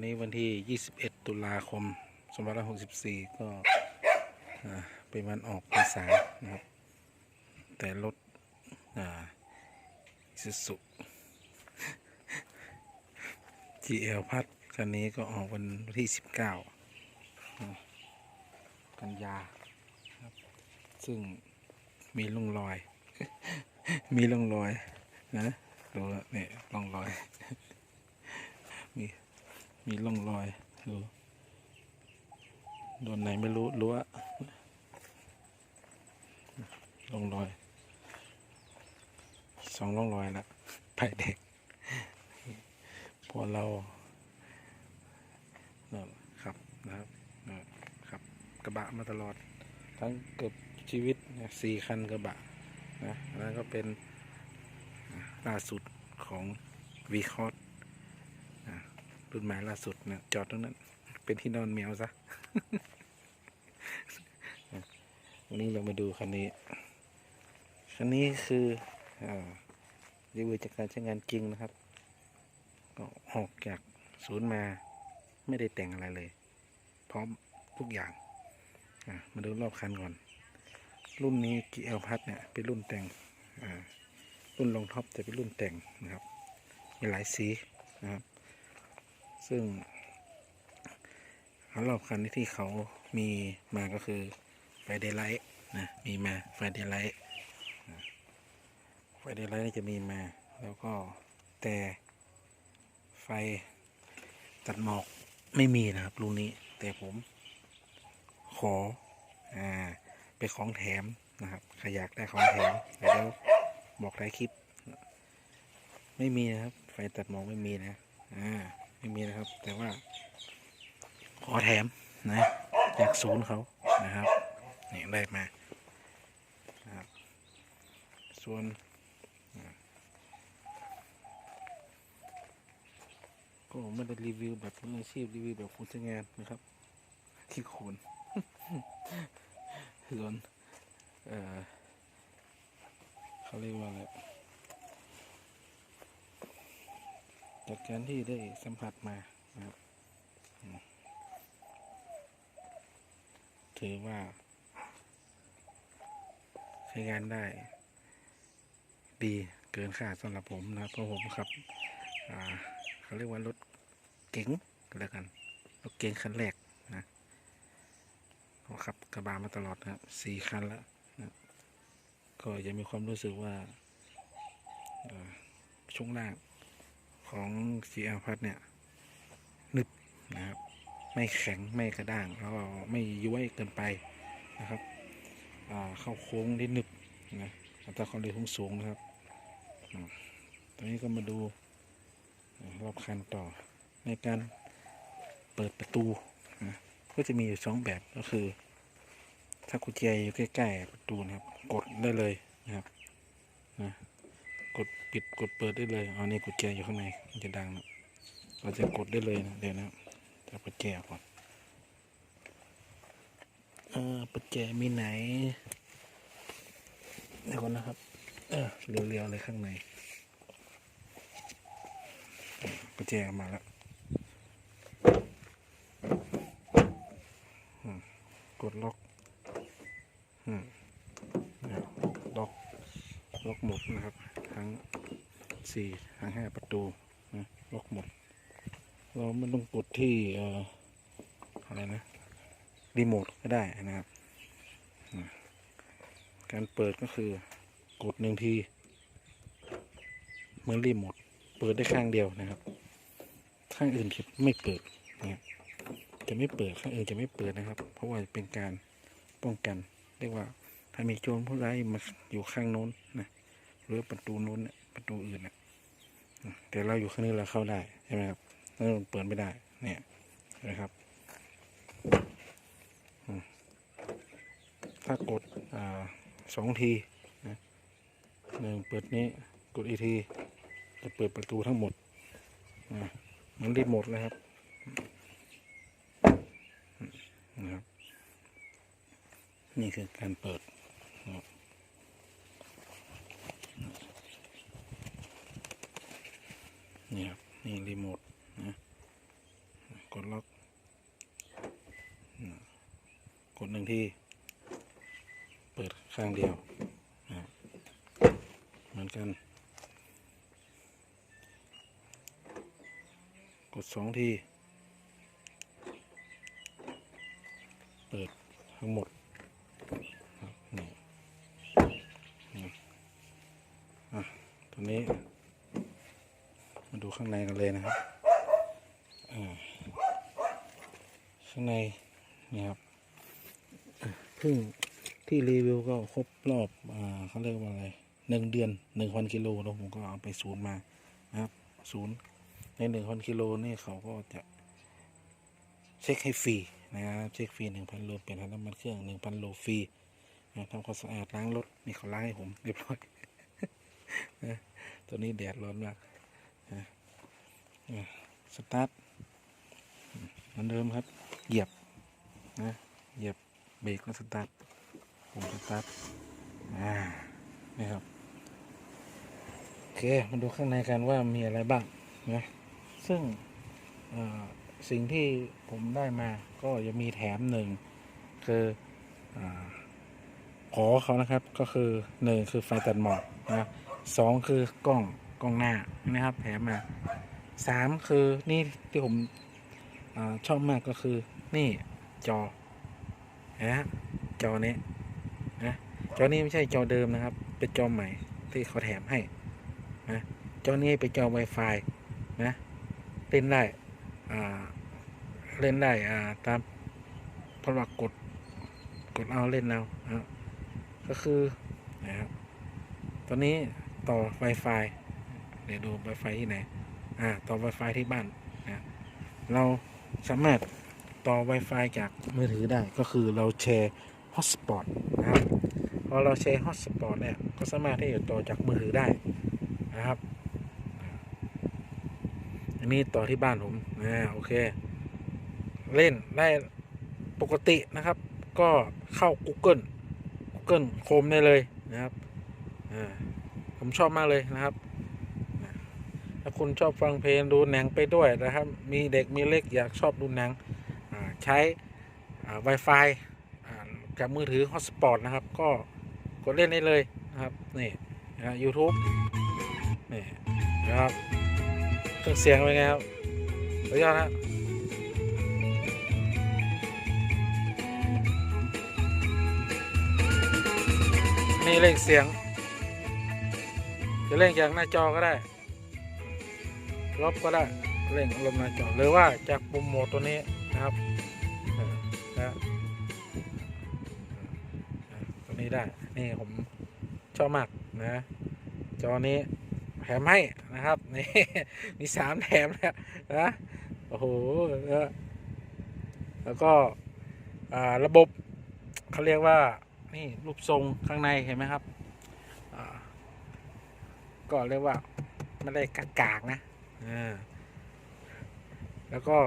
วันนี้วันที่ 21 ตุลาคม2564 ก็เป็นวันออกพรรษานะครับ แต่รถสุสุ GL พัดคันนี้ก็ออกวันที่ 19 กันยาครับ ซึ่งมีร่องรอย มีร่องรอยนะดูเนี่ยร่องรอยมี มีร่องรอยดูโดนไหนไม่รู้รั้วร่องรอยสองร่องรอยละไผ่เด็กพอเรานั่นครับนะครับนั่นครับกระบะมาตลอด ทั้งเกือบชีวิตสี่คันกระบะนะอันนั้นก็เป็นล่าสุดของวีคอร์ รุ่นใหม่ล่าสุดเนี่ยจอดตรงนั้น เป็นที่นอนแมวซะวันนี้เรามาดูคันนี้ คันนี้คืออ่ารีวิวจากการใช้งานจริงนะครับ ก็ออกจากศูนย์มาไม่ได้แต่งอะไรเลย พร้อมทุกอย่างมาดูรอบคันก่อน รุ่นนี้ GL พัดเนี่ยเป็นรุ่นแต่งรุ่นรองท็อปแต่เป็นรุ่นแต่งนะครับ มีหลายสีนะครับ ซึ่งรอบคันที่เขามีมาก็คือไฟเดย์ไลท์นะมีมาไฟเดย์ไลท์ไฟเดย์ไลท์นี่จะมีมา แล้วก็แต่ไฟตัดหมอกไม่มีนะครับรุ่นนี้แต่ผมขออ่าเป็นของแถมนะครับใครอยากได้ของแถมเดี๋ยวบอกท้ายคลิป ไม่มีนะครับ ไฟตัดหมอกไม่มีนะอ่า ไม่มีนะครับ แต่ว่า ขอแถมนะ จากศูนย์เขานะครับนี่ได้มานะครับส่วนก็ไม่ได้รีวิวแบบมืออาชีพรีวิวแบบคุณใช้งานนะครับที่โคนส่วนเออเขาเรียกว่าอะไร จากการที่ได้สัมผัสมานะครับ ถือว่า ใช้งานได้ ดีเกินคาดสำหรับผมนะเพราะผมขับเขาเรียกว่ารถเก๋งก็แล้วกันรถเก๋งคันแรกนะผมขับกระบะมาตลอดนะสี่คันแล้วนะก็จะมีความรู้สึกว่าอ่าช่วงล่าง ของ GL พัดเนี่ยนึบนะครับ ไม่แข็งไม่กระด้างแล้วก็ไม่ย้วยเกินไปนะครับเข้าโค้งได้นึบนะอัตราความเร็วสูงนะครับตอนนี้ก็มาดูรอบคันต่อในการเปิดประตูนะก็จะมีอยู่สองแบบก็คือ ถ้ากุญแจอยู่ใกล้ๆประตูนะครับ กดได้เลยนะครับนะ ดปิดกดเปิดได้เลยเอานี่กุญแจอยู่ข้างในมันจะดังนะเราจะกดได้เลยนะเดี๋ยวนะจะปัจแจก่อนเออปัจแจมีไหนเดี๋ยวก่อนนะครับ เออเรียวๆเลยข้างในปัจแจมาแล้วกดล็อกล็อกล็อกหมดนะครับ สี่ทั้งห้าประตูนะล็อกหมด เราไม่ต้องกดที่เอ่อะไรนะรีโมทก็ได้นะครับ การเปิดก็คือกดหนึ่งทีเหมือนรีโมทเปิดได้ข้างเดียวนะครับ ข้างอื่นจะไม่เปิดนะจะไม่เปิดข้างอื่นจะไม่เปิดนะครับ เพราะว่าเป็นการป้องกัน เรียกว่าถ้ามีโจรผู้ร้ายมาอยู่ข้างโน้นนะหรือประตูโน้นประตูอื่นนะ แต่เราอยู่ข้างนี้เราเข้าได้ใช่ไหมครับแล้วมันเปิดไม่ได้ เนี่ยเห็นะครับถ้ากดอสองทีนะหนึ่งเปิดนี้กดอีกทีจะเปิดประตูทั้งหมดนะมันรีโมทเลยครับนะครับ นี่คือการเปิดนะครับนี่ครับ นี่รีโมทนะ กดล็อกอืมกดหนึ่งที เปิดข้างเดียวอะเหมือนกัน กด สองที เปิดทั้งหมดครับนี่นี่อะตอนนี้ มาดูข้างในกันเลยนะครับข้างในนี่ครับพิ่งที่รีวิวก็ครบรอบอ่าเขาเรียกว่าอะไรหนึ่งเดือนหนึ่งพันกิโลแล้วผมก็เอาไปศูนย์มานะครับศูนย์ ในหนึ่งพันกิโลนี่เขาก็จะเช็คให้ฟรีนะครับเช็คฟรีหนึ่งพันโลเปลี่ยนน้ำมันเครื่องหนึ่งพันโลฟรีนะทำความสะอาดล้างรถนี่เขาล้างให้ผมเรียบร้อยนะตัวนี้แดดร้อนมากสตาร์ทเหมือนเดิมครับ เหยียบนะเหยียบเบรกแล้วสตาร์ทผมสตาร์ทอ่านี่ครับโอเคมาดูข้างในกันว่ามีอะไรบ้างนะ ซึ่งสิ่งที่ผมได้มาก็จะมีแถมหนึ่งคืออขอเขานะครับก็คือหนึ่งคือไฟตัดหมอกนะสองคือกล้องกล้องหน้านะครับ แถมมาสามคือนี่ที่ผมอชอบมากก็คือนี่จอนะจอนี้นะจอนี้ไม่ใช่จอเดิมนะครับ เป็นจอใหม่ที่เขาแถมให้นะจอนี้เป็นจอ Wi-Fi นะ เล่นได้เล่นได้ตามพลักกดกดเอาเล่นเอานะก็คือนะครับตอนนี้ต่อ Wi-Fi เดี๋ยวดู Wi-Fi ที่ไหนอ่าต่อ Wi-Fi ที่บ้านนะเราสามารถต่อ Wi-Fi จากมือถือได้ก็คือเราแชร์ Hotspot นะครับพอเราแชร์ Hotspot เนี่ยก็สามารถที่จะต่อจากมือถือได้นะครับ อันนี้ต่อที่บ้านผมอ่าโอเค เล่นได้ปกตินะครับ ก็เข้า Google Google Chrome ได้เลยนะครับอ่าผมชอบมากเลยนะครับถ้าคุณชอบฟังเพลงดูหนังไปด้วยนะครับ มีเด็กมีเล็กอยากชอบดูหนังใช้ Wi-Fi กับมือถือ Hotspot นะครับ ก็กดเล่นได้เลยนะครับ นี่นะ YouTube นี่นะครับ เครื่องเสียงเป็นไงครับสุดยอดนะนี่เล่งเสียง จะเล่งจากหน้าจอก็ได้ ลบก็ได้เร่งลมหน้าจอ หรือว่าจากปุ่มโหมดตัวนี้นะครับนะตัวนี้ได้ นี่ผมชอบมากนะ จอนี้ มให้นะครับนี่มีสามแถมแล้วนะโอ้โหแล้วแล้วก็ระบบเขาเรียกว่านี่รูปทรงข้างในเห็นไหมครับก็เรียกว่าไม่ได้กากๆนะแล้วก็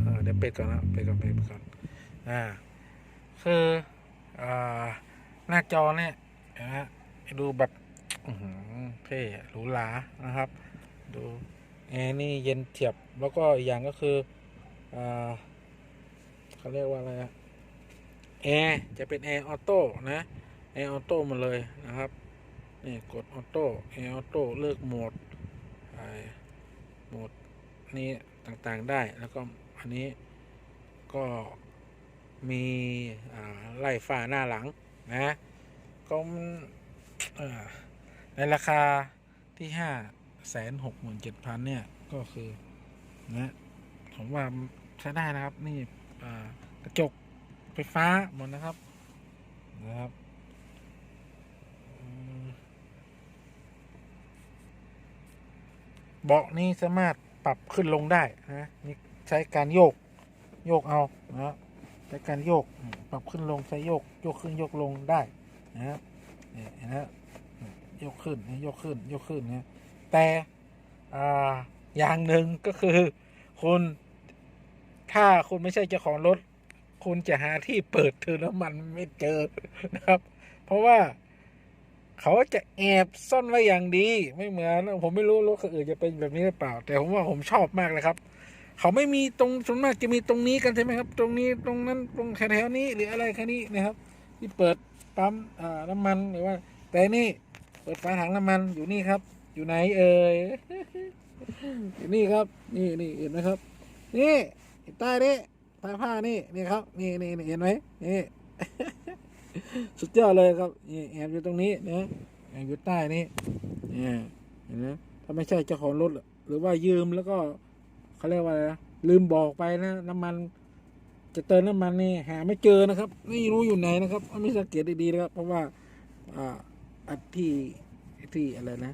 เอ่อเดี๋ยวเป็ดก่อนนะเป็ดก่อนเป็ดก่อนอ่าคืออ่า หน้าจอเนี่ยนะฮะดูแบบอื้อหือเท่หรูหรานะครับ ดูแอร์นี่เย็นเฉียบแล้วก็อีกอย่างก็คืออ่าเขาเรียกว่าอะไรแอร์จะเป็นแอร์ออโต้นะแอร์ออโต้มาเลยนะครับนี่กดออโต้แอร์ออโต้เลือกโหมดโหมดนี้ต่างๆได้แล้วก็อันนี้ก็มีไล่ฝ้าหน้าหลัง นะก็ในราคาที่ห้าแสนหกหมื่นเจ็ดพันเนี่ย ก็คือนะผมว่าใช้ได้นะครับ นี่กระจกไฟฟ้าหมดนะครับ นะครับเบาะนี้สามารถปรับขึ้นลงได้นะนี่ใช้การโยก โยกเอานะ ใช้การโยกปรับขึ้นลงใช้โยกโยกขึ้นโยกลงได้นะครับนี่เห็นะโยกขึ้นโยกขึ้นโยกขึ้นนะแต่อ่าอย่างหนึ่งก็คือคุณถ้าคุณไม่ใช่เจ้าของรถ คุณจะหาที่เปิดเทอร์น้ำมันไม่เจอนะครับ เพราะว่าเขาจะแอบซ่อนไว้อย่างดี ไม่เหมือนผมไม่รู้รถคันอื่นจะเป็นแบบนี้หรือเปล่า แต่ผมว่าผมชอบมากเลยครับ เขาไม่มีตรงส่วนมากจะมีตรงนี้กันใช่ไหมครับ ตรงนี้ตรงนั้นตรงแถวๆนี้หรืออะไรแค่นี้นะครับ ที่เปิดปั๊มน้ำมันหรือว่า แต่นี่เปิดฝาถังน้ำมันอยู่นี่ครับ อยู่ไหนเอ่ยอยู่นี่ครับ นี่นี่เห็นไหมครับ นี่ใต้นี่ใต้ผ้านี่นี่ครับ นี่นี่เห็นไหมนี่สุดยอดเลยครับนี่แอบอยู่ตรงนี้นะแอบอยู่ใต้นี่เนี่ยเห็นไหมถ้าไม่ใช่เจ้าของรถหรือว่ายืมแล้วก็ เขาเรียกว่าอะไรนะลืมบอกไปนะน้ำมัน จะเติมน้ำมันนี่หาไม่เจอนะครับ ไม่รู้อยู่ไหนนะครับไม่สังเกตดีๆนะครับ เพราะว่าอ่าอันที่ที่อะไรนะ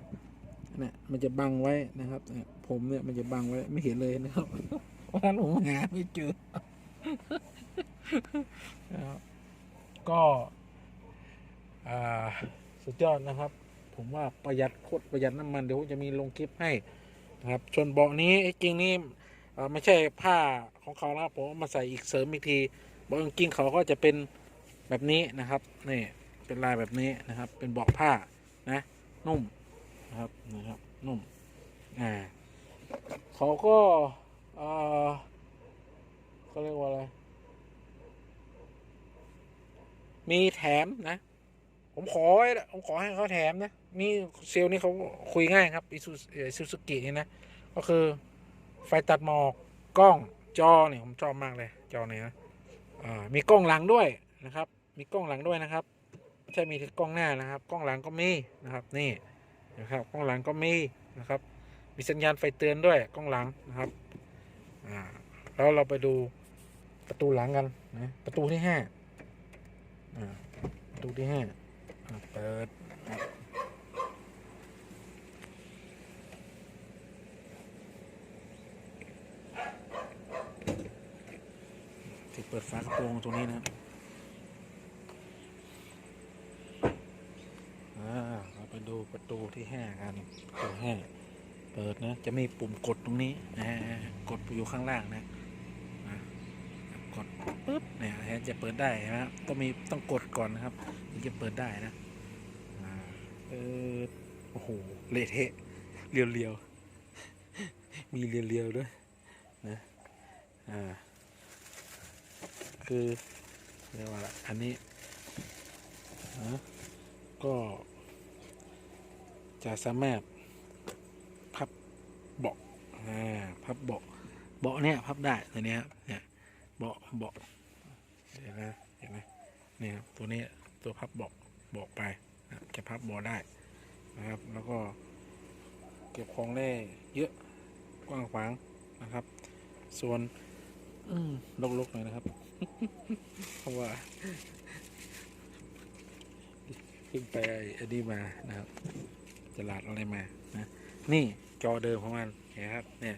เนี่ยมันจะบังไว้นะครับผมเนี่ยมันจะบังไว้ไม่เห็นเลยนะครับเพราะฉะนั้นผมหาไม่เจอก็อ่าสุดยอดนะครับ ผมว่าประหยัดโคตรประหยัดน้ำมันเดี๋ยวผมจะมีลงคลิปให้ นะครับส่วนเบาะนี้ไอ้จริงนี่ไม่ใช่ผ้าของเขานะครับผมเอามาใส่อีกเสริมอีกทีเบาะจริงเขาก็จะเป็นแบบนี้นะครับนี่เป็นลายแบบนี้นะครับ เป็นเบาะผ้านะนุ่มนะครับนะครับนุ่มอ่าเขาก็เอ่าเขาเรียกว่าอะไร มีแถมนะ ผมขอไว้นะผมขอให้เขาแถมนะ มีเซลล์นี่เขาคุยง่ายครับอิซูซูซูกินี่นะ ก็คือไฟตัดหมอกกล้องจอเนี่ยผมชอบมากเลยจอเนี่ยนะอ่ามีกล้องหลังด้วยนะครับ มีกล้องหลังด้วยนะครับไม่ใช่มีแค่กล้องหน้านะครับ กล้องหลังก็มีนะครับนี่นะครับกล้องหลังก็มีนะครับ มีสัญญาณไฟเตือนด้วยกล้องหลังนะครับแล้วเราไปดูประตูหลังกันนะประตูที่ห้าประตูที่ห้าเปิด เปิดฝากระโปรงตรงนี้นะอ่าเราไปดูประตูที่ห้ากันประตูห้าเปิดนะ จะมีปุ่มกดตรงนี้นะกดอยู่ข้างล่างนะกดปุ๊บเนี่ยจะเปิดได้นะครับต้องมีต้องกดก่อนนะครับถึงจะเปิดได้นะเปิดโอ้โหเละเทะเรียวๆมีเรียวๆด้วยนะอ่า คือเรียกว่า อันนี้นะก็จะสามารถพับเบาะอ่าพับเบาะเบาะเนี่ยพับได้ตัวเนี้ยครับเนี่ยเบาะเบาะเดี๋ยวนะเห็นไหมเนี่ยครับตัวนี้ตัวพับเบาะเบาะไปนะจะพับเบาะได้นะครับ แล้วก็เก็บของได้เยอะกว้างขวางนะครับ ส่วน อืมลกๆหน่อยนะครับ เพราะว่าเพิ่งไปอันนี้มานะครับตลาดอะไรมานะนี่จอเดิมของมันเห็นไหมครับ เนี่ย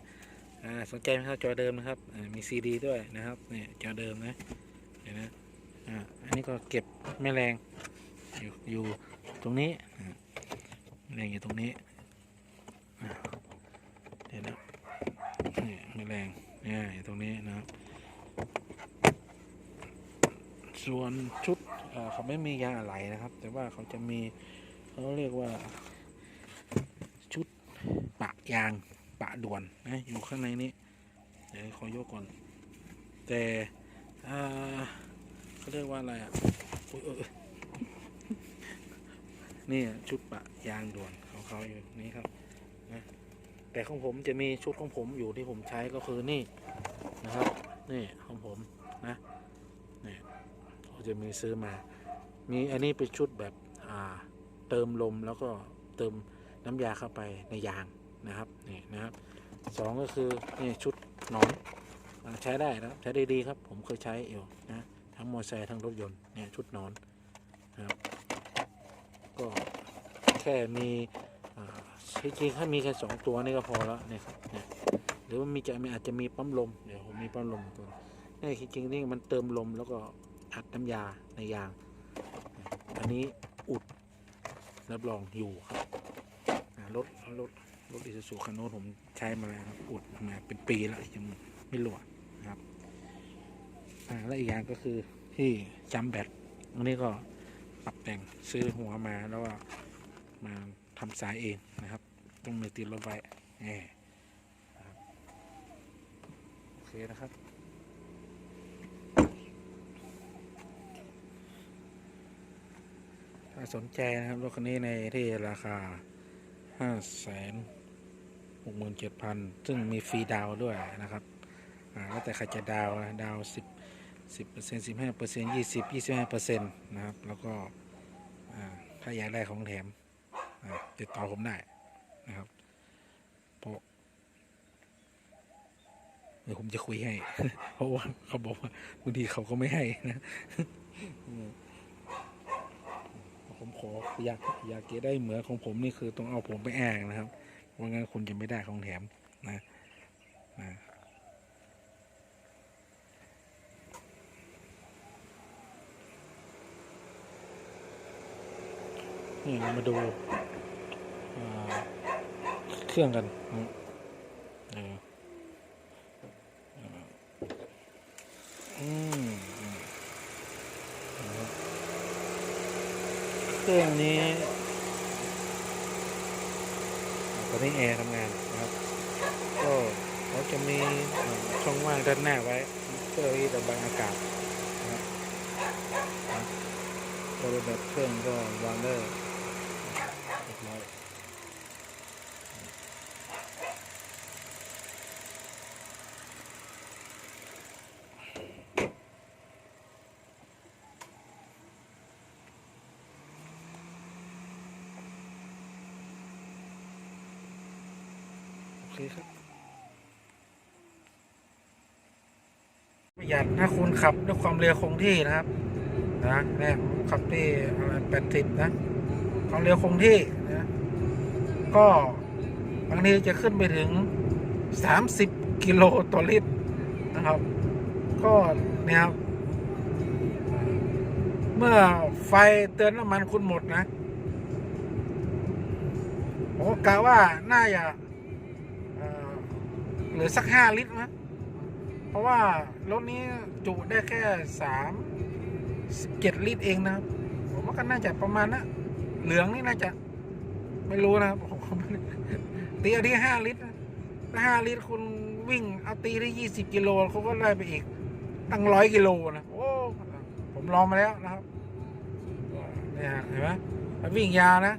สนใจไหมครับจอเดิมนะครับมีซีดีด้วยนะครับเนี่ยจอเดิมนะเห็นนะอ่าอันนี้ก็เก็บแม่แรงอยู่อยู่ตรงนี้แม่แรงอยู่ตรงนี้เห็นนะนี่แม่แรง นี่ยอยู่ตรงนี้นะครับส่วนชุดเขาไม่มียางอะไหล่นะครับ แต่ว่าเขาจะมีเขาเรียกว่า ชุดปะยางปะด่วนนะอยู่ข้างในนี้เดี๋ยวขอยกก่อน แต่เขาเรียกว่าอะไรอะนี่ชุดปะยางด่วนของเขาอยู่นี่ครับ แต่ของผมจะมีชุดของผมอยู่ที่ผมใช้ก็คือนี่นะครับ นี่ของผมนะนี่เขาจะมีซื้อมา มีอันนี้เป็นชุดแบบอ่าเติมลมแล้วก็เติมน้ำยาเข้าไปในยางนะครับนี่นะครับสองก็คือนี่ชุดหนอนใช้ได้นะครับใช้ได้ดีครับ ผมเคยใช้อยู่นะทั้งมอเตอร์ไซค์ทั้งรถยนต์เนี่ยชุดนอนนะครับก็แค่มี จริงๆถ้ามีแค่สองตัวนี่ก็พอแล้วเนี่ยครับเนี่ยหรือว่ามีจะมีอาจจะมีปั๊มลมเดี๋ยวผมมีปั๊มลมตัวนี่จริงๆนี่มันเติมลมแล้วก็อัดน้ำยาในยาง อันนี้อุดรับรองอยู่ครับรถรถรถอิซูซูคันโน้นผมใช้มาแล้วครับอุดมาเป็นปีแล้วยังไม่หลวดนะครับและอีกอย่างก็คือที่จำแบตอันนี้ก็ปรับแต่งซื้อหัวมาแล้วก็มา ทำสายเองนะครับ ต้องไม่ติดรถไว้แหมโอเคนะครับถ้าสนใจนะครับรถคันนี้ในที่ราคาห้าแสนหกหมื่นเจ็ดพันซึ่งมีฟรีดาวด้วยนะครับแล้วแต่ใครจะดาวดาวสิบสิบเปอร์เซ็นต์สิบห้าเปอร์เซ็นต์ยี่สิบยี่สิบห้าเปอร์เซ็นต์นะครับ แล้วก็อ่าถ้าอยากได้ของแถม ติดต่อผมได้นะครับ เพราะเดี๋ยวผมจะคุยให้ เพราะว่าเขาบอกว่าบางทีเขาก็ไม่ให้นะผมขออยากอยากเกได้เหมือของผมนี่คือต้องเอาผมไปแองนะครับว่างั้นคุณจะไม่ได้ของแถมนะนะนี่มาดู เครื่องกันเครื่องนี้ตอนนี้แอร์ทำงานนะครับ ก็เขาจะมีช่องว่างด้านหน้าไว้เพื่อที่จะระบายอากาศนะครับก็ระบบเครื่องก็วางได้เรียบร้อย โอเครับประหยัดถ้าคุณขับด้วยความเร็วคงที่นะครับ นะเนี่ยขับที่แปดสิบนะความเร็วคงที่นะก็บางทีจะขึ้นไปถึงสามสิบกิโลต่อลิตรนะครับ ก็เนี่ยครับเมื่อไฟเตือนน้ำมันคุณหมดนะผมก็กะว่าน่าจะเอ่อเหลือสักห้าลิตรนะเพราะว่ารถนี้จุได้แค่สามสิบเจ็ดลิตรเองนะครับผมว่าก็น่าจะประมาณนะเหลืองนี่น่าจะ ไม่รู้นะครับผมก็ไม่ได้ตีเอาที่ห้าลิตรถ้าห้าลิตรคุณวิ่งเอาตีได้ยี่สิบกิโลเขาก็ได้ไปอีกตั้งร้อยกิโลนะโอ้ผมลองมาแล้วนะครับเนี่ยเห็นไหมวิ่งยาวนะ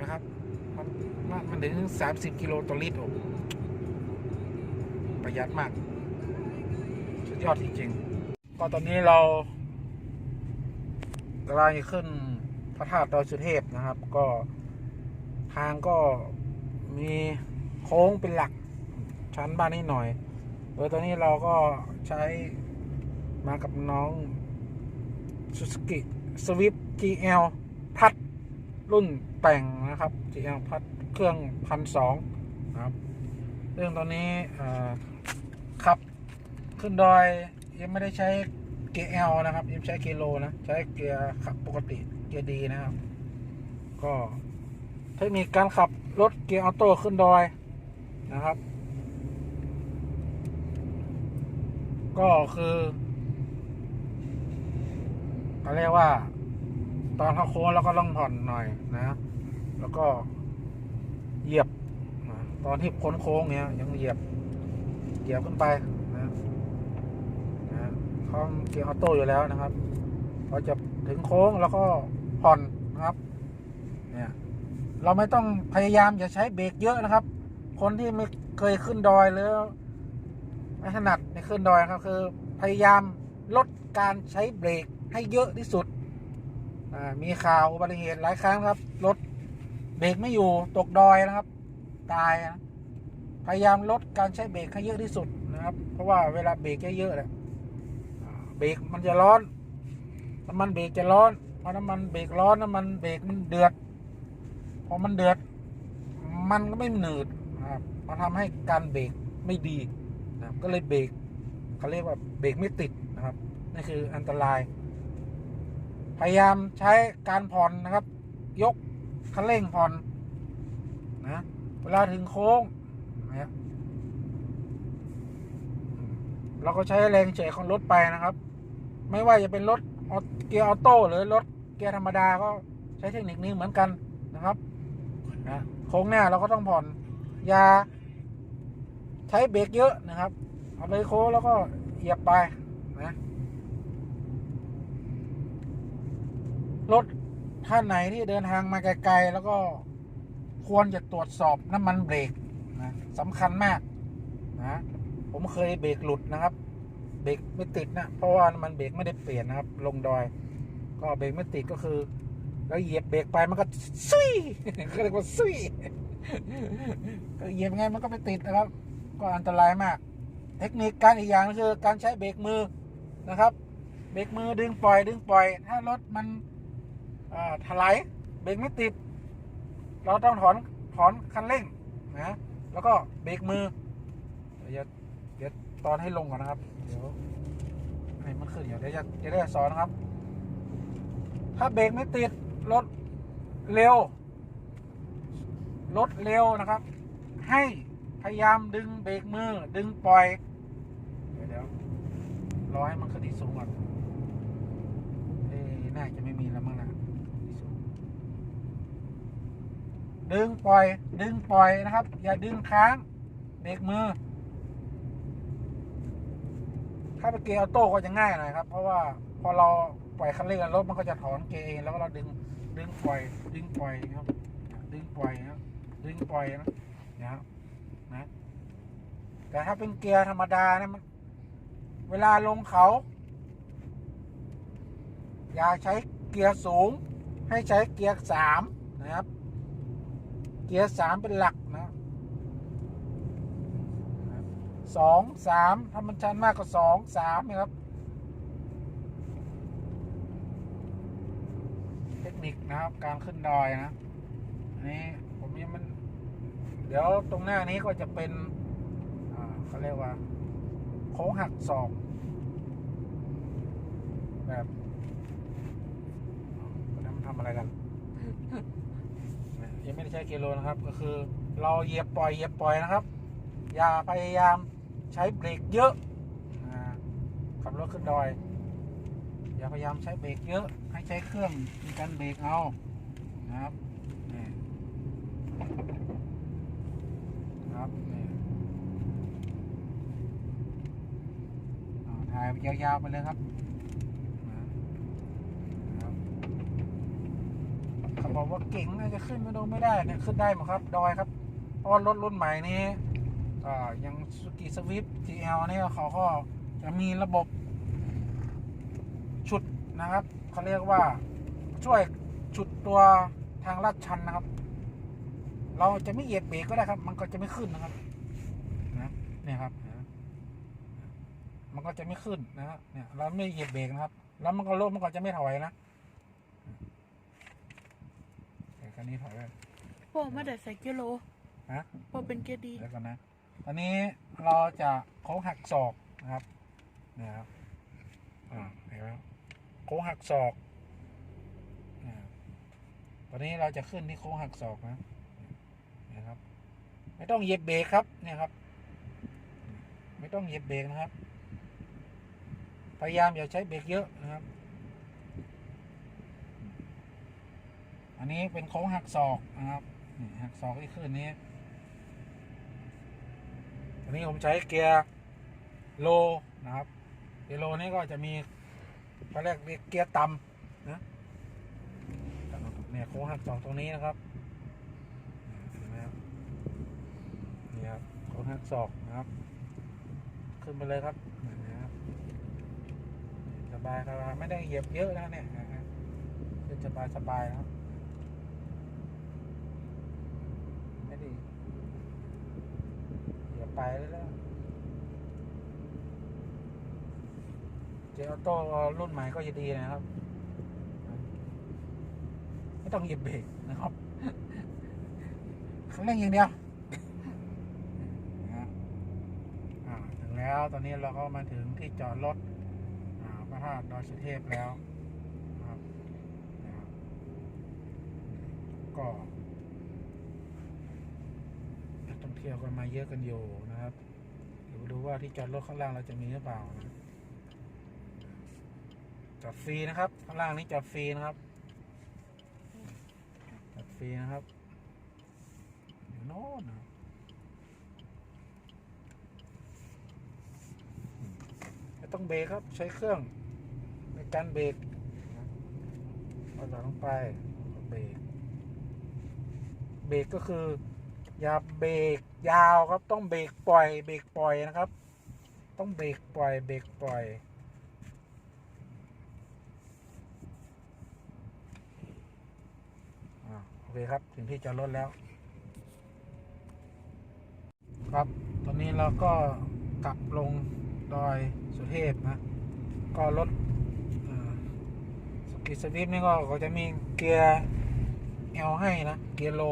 นะครับ มันมันถึงสามสิบกิโลต่อลิตรโอ้ ประหยัดมาก สุดยอดจริงๆ ก็ตอนนี้เรากำลังจะขึ้นพระธาตุดอยสุเทพนะครับ ก็ทางก็มีโค้งเป็นหลักชั้นบ้านนิดหน่อย โดยตอนนี้เราก็ใช้มากับน้อง Suzuki Swift GL พัดรุ่นแต่งนะครับ GL พัดเครื่องพันสองนะครับ เรื่องตอนนี้เอ่อ ขับ ขึ้นดอยยังไม่ได้ใช้เกียร์ L นะครับ ยังใช้เกียร์โลนะ ใช้เกียร์ขับปกติเกียร์ดีนะครับ ก็เทคนิคการขับรถเกียร์ออโต้ขึ้นดอยนะครับ ก็คือเขาเรียกว่า ตอนเข้าโค้งแล้วก็ต้องผ่อนหน่อยนะ แล้วก็เหยียบ ตอนที่พ้นโค้งเนี้ยยังเหยียบ เหยียขึ้นไปนะนะเขาเกียร์ออโต้อยู่แล้วนะครับพอจะถึงโค้งแล้วก็ผ่อนนะครับ เนี่ย เราไม่ต้องพยายามจะใช้เบรกเยอะนะครับ คนที่ไม่เคยขึ้นดอยหรือไม่ถนัดในขึ้นดอยครับคือ พยายามลดการใช้เบรกให้เยอะที่สุด มีข่าวอุบัติเหตุหลายครั้งครับ รถเบรกไม่อยู่ตกดอยนะครับ ตายนะ พยายามลดการใช้เบรกให้เยอะที่สุดนะครับ เพราะว่าเวลาเบรกเยอะๆเนี่ยเบรกมันจะร้อนน้ำมันเบรกจะร้อนพอน้ำมันเบรกร้อนน้ำมันเบรกมันเดือดพอมันเดือด มันก็ไม่หนืดนะครับมันทำให้การเบรกไม่ดีนะครับก็เลยเบรกเขาเรียกว่าเบรกไม่ติดนะครับนี่คืออันตราย พยายามใช้การผ่อนนะครับ ยกคันเร่งผ่อนนะเวลาถึงโค้ง นะเราก็ใช้แรงเฉยของรถไปนะครับ ไม่ว่าจะเป็นรถเกียร์ออโต้หรือรถเกียร์ธรรมดาก็ใช้เทคนิคนี้เหมือนกันนะครับนะโค้งหน้าเราก็ต้องผ่อนอย่าใช้เบรกเยอะนะครับเอาเลยโค้งแล้วก็เหยียบไปนะรถท่านไหนที่เดินทางมาไกลๆแล้วก็ควรจะตรวจสอบน้ำมันเบรก สำคัญมากนะผมเคยเบรกหลุดนะครับ เบรกไม่ติดนะ เพราะว่ามันเบรกไม่ได้เปลี่ยนนะครับ ลงดอย ก็เบรกไม่ติดก็คือ แล้วเหยียบเบรกไปมันก็ซุยก็เรียกว่าซุยก็เหยียบไงมันก็ไม่ติดนะครับ ก็อันตรายมาก เทคนิคการอีกอย่างก็คือการใช้เบรกมือนะครับ เบรกมือดึงปล่อย ดึงปล่อย ถ้ารถมันอ่อถลายเบรกไม่ติด เราต้องถอนถอนคันเร่งนะ แล้วก็เบรกมือ เดี๋ยวเดี๋ยวตอนให้ลงก่อนนะครับ เดี๋ยวให้มันขึ้นเดี๋ยวเดี๋ยวจะจะได้สอนนะครับ ถ้าเบรกไม่ติดรถเร็วรถเร็วนะครับ ให้พยายามดึงเบรกมือ ดึงปล่อย เดี๋ยวเดี๋ยวรอให้มันขึ้นที่สูงก่อนเอ้น่าจะไม่มีแล้วมั้งนะที่สูง ดึงปล่อย ดึงปล่อยนะครับ อย่าดึงค้างเบรกมือ ถ้าเป็นเกียร์ออโต้ก็จะง่ายหน่อยครับ เพราะว่าพอเราปล่อยคันเร่งรถมันก็จะถอนเกียร์เองแล้วก็เราดึงดึงปล่อย ดึงปล่อยครับ ดึงปล่อยนะครับดึงปล่อยนะนะครับนะ แต่ถ้าเป็นเกียร์ธรรมดานะมันเวลาลงเขา อย่าใช้เกียร์สูง ให้ใช้เกียร์สามนะครับ กียร์สามเป็นหลักนะสองสามถ้ามันชันมากก็สองสามนะครับ เทคนิคนะครับการขึ้นดอยนะนนี้ผมยังมัน เดี๋ยวตรงหน้านี้ก็จะเป็นเขาเรียกว่า โค้งหักศอกแบบทำอะไรกัน ยังไม่ได้ใช้เกิโลนะครับ ก็คือเราเหยียบปล่อยเหยียบปล่อยนะครับ อย่าพยายามใช้เบรกเยอะขับรถขึ้นดอย อย่าพยายามใช้เบรกเยอะ ให้ใช้เครื่องในการเบรกเอานะครับนี่ครับนี่เอาถ่ายยาวๆไปเลยครับเขา บอกว่าเก่งน่าจะขึ้นไม่ลงไม่ได้เนี่ยขึ้นได้หมดครับ ดอยครับเพราะรถรุ่นใหม่นี้ก็อยังสุกิสวิฟทีเอลนี่เขาก็จะมีระบบฉุดนะครับเขาเรียกว่าช่วยฉุดตัวทางลาดชันนะครับ เราจะไม่เหยียบเบรกก็ได้ครับ มันก็จะไม่ขึ้นนะครับนะเนี่ยครับมันก็จะไม่ขึ้นนะฮะเนี่ยเราไม่เหยียบเบรกนะครับ แล้วมันก็รถมันก็จะไม่ถอยนะ เดี๋ยวคันนี้ถอยไปพ่อไม่ได้ใส่กิโลฮะพ่อเป็นเกียร์ดีเดี๋ยวก่อนนะตอนนี้เราจะโค้งหักศอกนะครับเนี่ยครับอ่าเห็นไหมโค้งหักศอกอ่าตอนนี้เราจะขึ้นที่โค้งหักศอกนะนะครับ ไม่ต้องเหยียบเบรกครับเนี่ยครับ ไม่ต้องเหยียบเบรกนะครับ พยายามอย่าใช้เบรกเยอะนะครับ อันนี้เป็นโค้งหักศอกนะครับหักศอกที่ขึ้นนี้ อันนี้ผมใช้เกียร์โลนะครับเกียร์โลนี่ก็จะมีเขาเรียกเกียร์ต่ำนะเนี่ยโค้งหักสองตรงนี้นะครับเห็นไหมครับนี่ครับโค้งหักศอกนะครับ ขึ้นไปเลยครับนี่นะครับสบายสบายไม่ได้เหยียบเยอะนะเนี่ยขึ้นสบายสบายนะครับไม่ได้ อย่า ไปแล้วเจออโต้รุ่นใหม่ก็จะดีนะครับ ไม่ต้องเหยียบเบรกนะครับคันเร่งอย่างเดียวถึงแล้วตอนนี้เราก็มาถึงที่จอดรถพระธาตุดอยสุเทพแล้วก็ นักท่อง เที่ยวก็มาเยอะกันอยู่นะครับเดี๋ยวดูว่าที่จอดรถข้างล่างเราจะมีหรือเปล่านะจอดฟรีนะครับข้างล่างนี้จอดฟรีนะครับจอดฟรีนะครับโน้นนะไม่ต้องเบรกครับใช้เครื่องในการเบรกเอาหลังลงไปเบรกเบรกก็คือ อย่าเบรกยาวครับต้องเบรกปล่อยเบรกปล่อยนะครับ ต้องเบรกปล่อยเบรกปล่อยอโอเคครับถึงที่จอดรถแล้ว ครับตอนนี้เราก็กลับลงดอยสุเทพนะ ก็รถสกิสวิฟนี่ก็เขาจะมีเกียร์เอลให้นะ เกียร์โล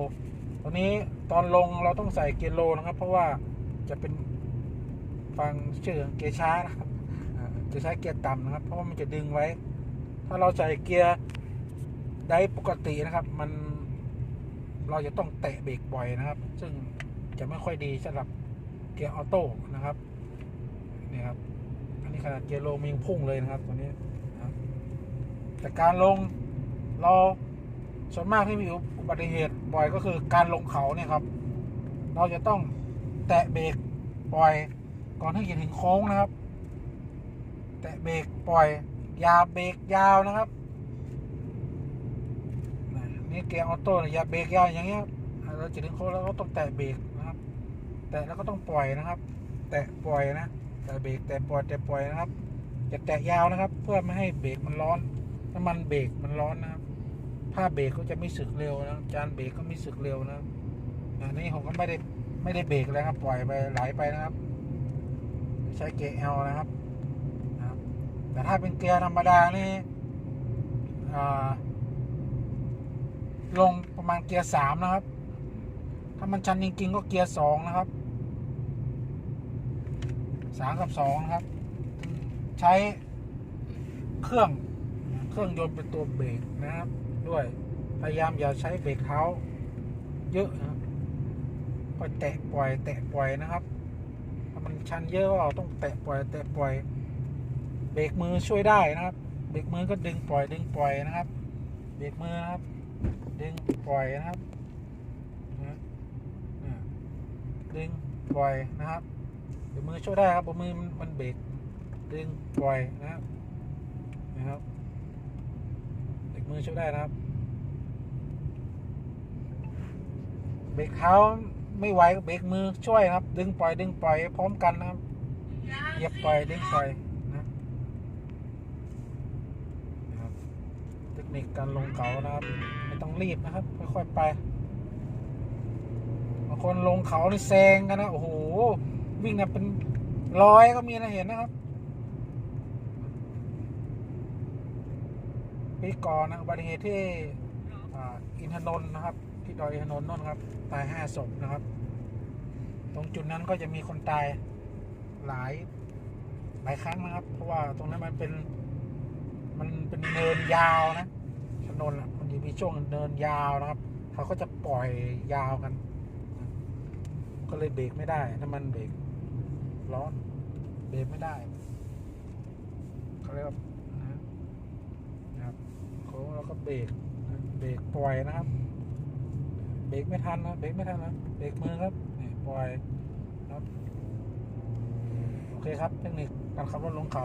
ตอนนี้ตอนลงเราต้องใส่เกียร์โลนะครับ เพราะว่าจะเป็นฟังชื่อเกียร์ช้านะครับจะใช้เกียร์ต่ำนะครับ เพราะว่ามันจะดึงไว้ ถ้าเราใส่เกียร์ได้ปกตินะครับ มันเราจะต้องแตะเบรกบ่อยนะครับ ซึ่งจะไม่ค่อยดีสำหรับเกียร์ออโต้นะครับนี่ครับอันนี้ขนาดเกียร์โลมันยังพุ่งเลยนะครับตัวนี้นแต่การลงเราส่วนมากที่มีอุบัติเหตุ บ่อยก็คือการลงเขาเนี่ยครับ เราจะต้องแตะเบรกปล่อย ก่อนที่จะถึงโค้งนะครับ แตะเบรกปล่อยอย่าเบรกยาวนะครับนี่เกียร์ออโต้เนี่ยอย่าเบรกยาวอย่างเงี้ยเราจะถึงโค้งแล้วก็ต้องแตะเบรกนะครับ แตะแล้วก็ต้องปล่อยนะครับ แตะปล่อยนะแตะเบรกแตะปล่อยแตะปล่อยนะครับอย่าแตะยาวนะครับ เพื่อไม่ให้เบรกมันร้อนน้ำมันเบรกมันร้อนนะครับ ถ้าเบรกก็จะไม่สึกเร็วนะจานเบรกก็ไม่สึกเร็วนะอันนี้ผมก็ไม่ได้ไม่ได้เบรกเลยครับ ปล่อยไปไหลไปนะครับ ใช้เกียร์ L นะครับนะครับแต่ถ้าเป็นเกียร์ธรรมดานี่ลงประมาณเกียร์สามนะครับ ถ้ามันชันจริงๆก็เกียร์สองนะครับสามกับสองนะครับ ใช้เครื่องเครื่องยนต์เป็นตัวเบรกนะครับ ด้วย พยายามอย่าใช้เบรกเท้าเยอะนะครับค่อยแตะปล่อยแตะปล่อยนะครับ ถ้ามันชันเยอะก็ต้องแตะปล่อยแตะปล่อย เบรกมือช่วยได้นะครับ เบรกมือก็ดึงปล่อยดึงปล่อยนะครับ เบรกมือนะครับ ดึงปล่อยนะครับดึงปล่อยนะครับเบรกมือช่วยได้ครับบรกมือมันเบรกดึงปล่อยนะครับนะครับ มือช่วยได้นะครับ เบรกเท้าไม่ไหวก็เบรกมือช่วยครับ ดึงปล่อยดึงปล่อยพร้อมกันนะครับเหยียบปล่อยดึงปล่อยนะครับเทคนิคการลงเขานะครับ ไม่ต้องรีบนะครับค่อยๆไปบางคนลงเขานี่แซงกันนะโอ้โหวิ่งกันเป็นร้อยก็มีนะเห็นนะครับ ปีก่อนนะอุบัติเหตุที่อินทนนท์นะครับ ที่ดอยอินทนนท์นั่นครับตายห้าศพนะครับ ตรงจุดนั้นก็จะมีคนตายหลายหลายครั้งนะครับ เพราะว่าตรงนั้นมันเป็นมันเป็นเนินยาวนะถนนอะมันจะมีช่วงเนินยาวนะครับเขาก็จะปล่อยยาวกัน ก็เลยเบรกไม่ได้น้ำมันเบรกร้อนเบรกไม่ได้เขาเรียกว่านะนะครับ แล้วก็เบรกเบรกปล่อยนะครับ เบรกไม่ทันนะเบรกไม่ทันนะเบรกมือครับนี่ปล่อยครับโอเคครับเทคนิคการขับรถลงเขา